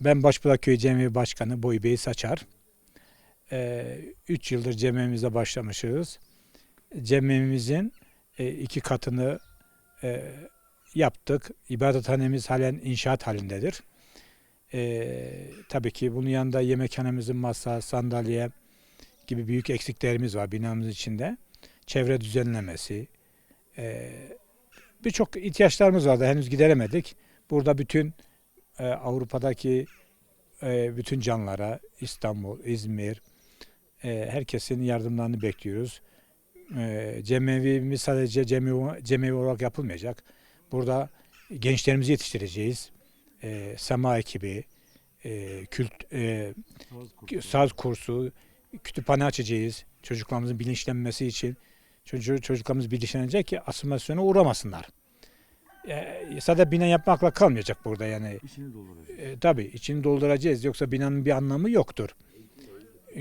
Ben Başbudak Köyü Cemil Başkanı Boy Bey Saçar. 3 yıldır cemevimize başlamışız. Cemevimizin e, iki katını e, yaptık. İbadethanemiz halen inşaat halindedir. E, tabii ki bunun yanında yemekhanemizin masa, sandalye gibi büyük eksiklerimiz var binamız içinde. Çevre düzenlemesi, birçok ihtiyaçlarımız vardı henüz gideremedik. Burada bütün e, Avrupa'daki e, bütün canlara İstanbul, İzmir e, herkesin yardımlarını bekliyoruz. E, cemevimiz sadece cemevi, cemevi olarak yapılmayacak. Burada gençlerimizi yetiştireceğiz. E, Sema ekibi, e, kült, e, saz kursu, kütüphane açacağız. Çocuklarımızın bilinçlenmesi için. Çocuğu, çocuklarımız bilinçlenecek ki asimilasyona uğramasınlar. E, sadece bina yapmakla kalmayacak burada yani. İçini dolduracak. E, tabii içini dolduracağız yoksa binanın bir anlamı yoktur.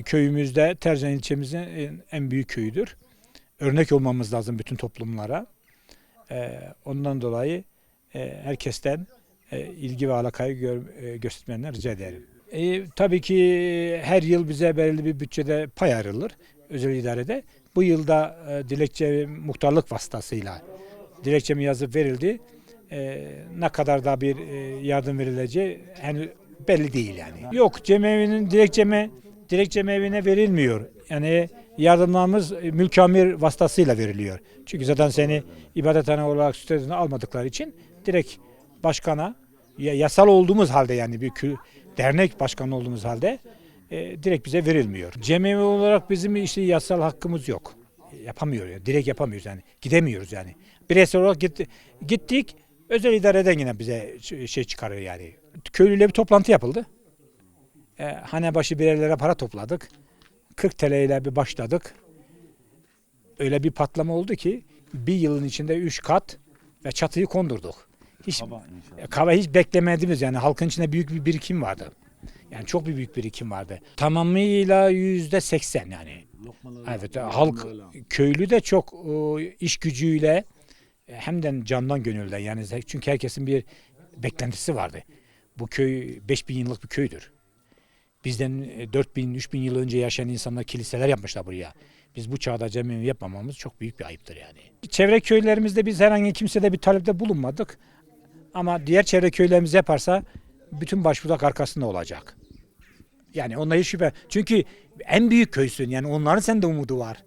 Köyümüzde Tercan ilçemizin en- en büyük köyüdür. Örnek olmamız lazım bütün toplumlara. E, ondan dolayı e, herkesten e, ilgi ve alakayı gör, e, göstermelerini rica ederim. E, tabii ki her yıl bize belirli bir bütçede pay ayrılır özel idarede. Bu yılda e, dilekçe muhtarlık vasıtasıyla dilekçemi yazıp verildi. E, ne kadar da bir e, yardım verileceği henüz belli değil yani. Yok cemevinin dilekçeme dilekçeme evine verilmiyor. Yani yardımlarımız e, mülkamir vasıtasıyla veriliyor. Çünkü zaten seni ibadethane olarak statüsüne almadıkları için direkt başkana ya- yasal olduğumuz halde yani bir kü- dernek başkanı olduğumuz halde e, direkt bize verilmiyor. Cemevi olarak bizim işte yasal hakkımız yok. Yapamıyor ya. Direkt yapamıyoruz yani. Gidemiyoruz yani. Bireysel olarak gitti, gittik. Özel idareden yine bize şey çıkarıyor yani. Köylüyle bir toplantı yapıldı. E, hane başı birerlere para topladık. 40 TL ile bir başladık. Öyle bir patlama oldu ki bir yılın içinde 3 kat ve çatıyı kondurduk. Hiç Kaba e, Kava hiç beklemediğimiz yani halkın içinde büyük bir birikim vardı. Yani çok bir büyük birikim vardı. Tamamıyla yüzde seksen yani. Lokmalarla, Evet halk köylü de çok iş gücüyle hem de candan gönülden yani çünkü herkesin bir beklentisi vardı. Bu köy 5000 yıllık bir köydür. Bizden e, 4000 3000 yıl önce yaşayan insanlar kiliseler yapmışlar buraya. Biz bu çağda cami yapmamamız çok büyük bir ayıptır yani. Çevre köylerimizde biz herhangi kimsede bir talepte bulunmadık. Ama diğer çevre köylerimiz yaparsa bütün başvurak arkasında olacak. Yani hiç şüphe. Çünkü en büyük köysün yani onların sende umudu var.